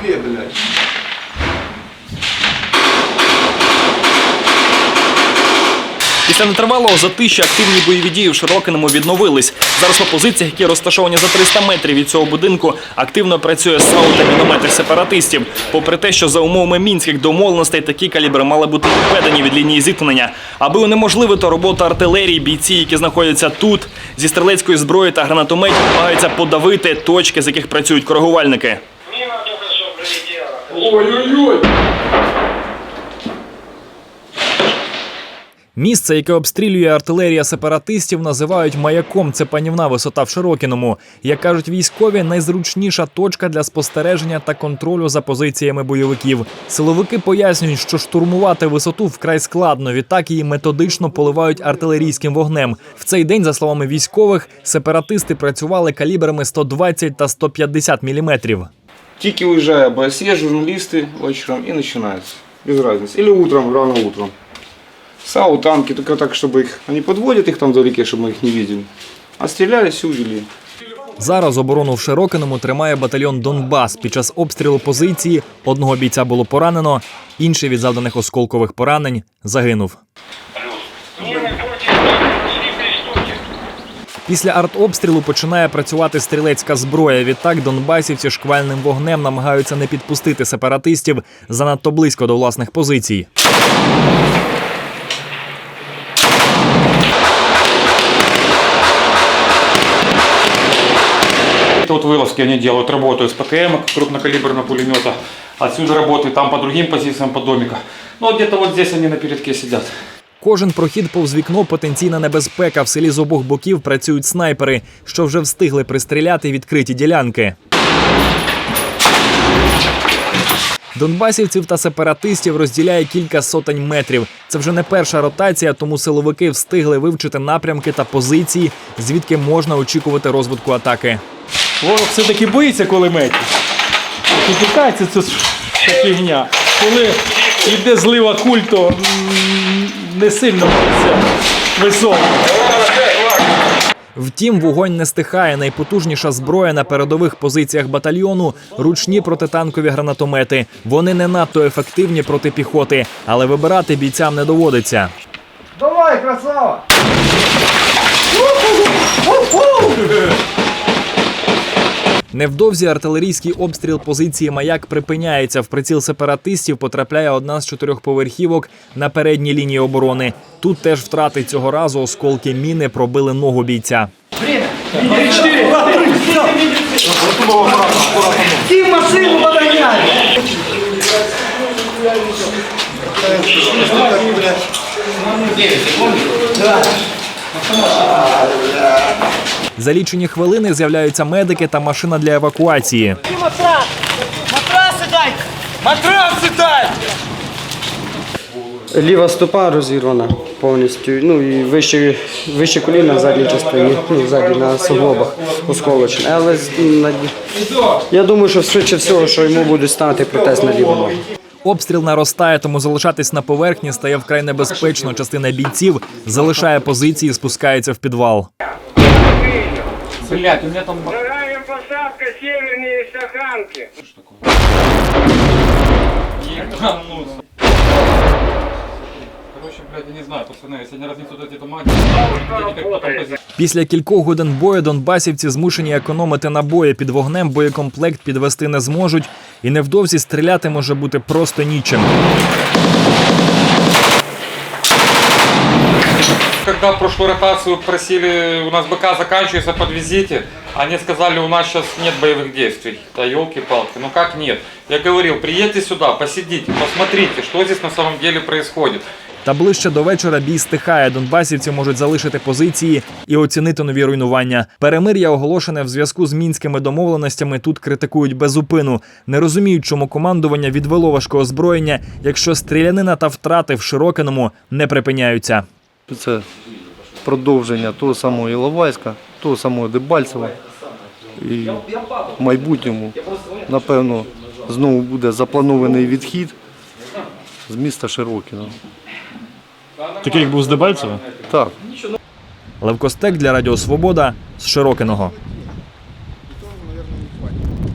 Две, блядь. Після нетривалого затища активні бойові дії в Широкиному відновились. Зараз по позиціях, які розташовані за 300 метрів від цього будинку, активно працює САУ та міномети сепаратистів. Попри те, що за умовами мінських домовленостей такі калібри мали бути відведені від лінії зіткнення. Аби унеможливити роботу артилерії, бійці, які знаходяться тут, зі стрілецької зброї та гранатометів намагаються подавити точки, з яких працюють коригувальники. Ой-ой-ой! Місце, яке обстрілює артилерія сепаратистів, називають маяком. Це панівна висота в Широкіному. Як кажуть військові, найзручніша точка для спостереження та контролю за позиціями бойовиків. Силовики пояснюють, що штурмувати висоту вкрай складно. Відтак її методично поливають артилерійським вогнем. В цей день, за словами військових, сепаратисти працювали калібрами 120 та 150 міліметрів. Тільки уезжая в ОСЕ, журналисты вечером и начинается. Без разницы. Или утром, рано утром. САУ, танки, только так, чтобы их... Они подводят их там вдалеке, чтобы мы их не видели. А стреляли, все увели. Зараз оборону в Широкиному тримає батальйон Донбас. Під час обстрілу позиції одного бійця було поранено, інший від завданих осколкових поранень загинув. Мины против шли три штуки. Після артобстрілу починає працювати стрілецька зброя. Відтак донбасівці шквальним вогнем намагаються не підпустити сепаратистів занадто близько до власних позицій. Это вот вылазки они делают, работают с ПКМ, крупнокалиберного пулемета. Отсюда работают, там по другим позициям, по домикам. Ну, вот где-то вот здесь они на передке сидят. Кожен прохід повз вікно потенційна небезпека. В селі з обох боків працюють снайпери, що вже встигли пристріляти відкриті ділянки. Донбасівців та сепаратистів розділяє кілька сотень метрів. Це вже не перша ротація, тому силовики встигли вивчити напрямки та позиції, звідки можна очікувати розвитку атаки. Ворог все-таки боїться кулеметів. Тікається це ця фігня. Коли йде злива куль, то не сильно це високо. Втім, вогонь не стихає. Найпотужніша зброя на передових позиціях батальйону ручні протитанкові гранатомети. Вони не надто ефективні проти піхоти, але вибирати бійцям не доводиться. Давай, красава! Невдовзі артилерійський обстріл позиції маяк припиняється. В приціл сепаратистів потрапляє одна з чотирьох поверхівок на передній лінії оборони. Тут теж втрати цього разу осколки міни пробили ногу бійця. За лічені хвилини з'являються медики та машина для евакуації. Ліва стопа розірвана повністю. Ну і вище, вище коліна в задній частині, ну, ззаді на суглобах осколочне. Але я думаю, що швидше всього, що йому буде ставити протез на ліву ногу. Обстріл наростає, тому залишатись на поверхні стає вкрай небезпечно. Частина бійців залишає позиції, і спускається в підвал. Блять, у меня там... Вторая посадка севернее Стаханки. Короче, блядь, я не знаю, пацаны, если они разнесут эти Після кількох годин бою донбасівці змушені економити набої під вогнем. Боєкомплект підвести не зможуть, і невдовзі стріляти може бути просто нічим. Когда в прошлую ротацию просили, у нас БК заканчивается, подвезите, они сказали, у нас сейчас нет боевых действий. Да елки-палки, ну как нет? Я говорил, приедьте сюда, посидите, посмотрите, что здесь на самом деле происходит. Та ближче до вечора бій стихає. Донбасівці можуть залишити позиції і оцінити нові руйнування. Перемир'я, оголошене в зв'язку з мінськими домовленостями, тут критикують безупину. Не розуміють, чому командування відвело важке озброєння, якщо стрілянина та втрати в Широкиному не припиняються. Це продовження того самого Іловайська, того самого Дебальцева. І в майбутньому, напевно, знову буде запланований відхід з міста Широкіно. Такий як був з Дебальцева? Так. Левкостек для Радіо Свобода з Широкиного.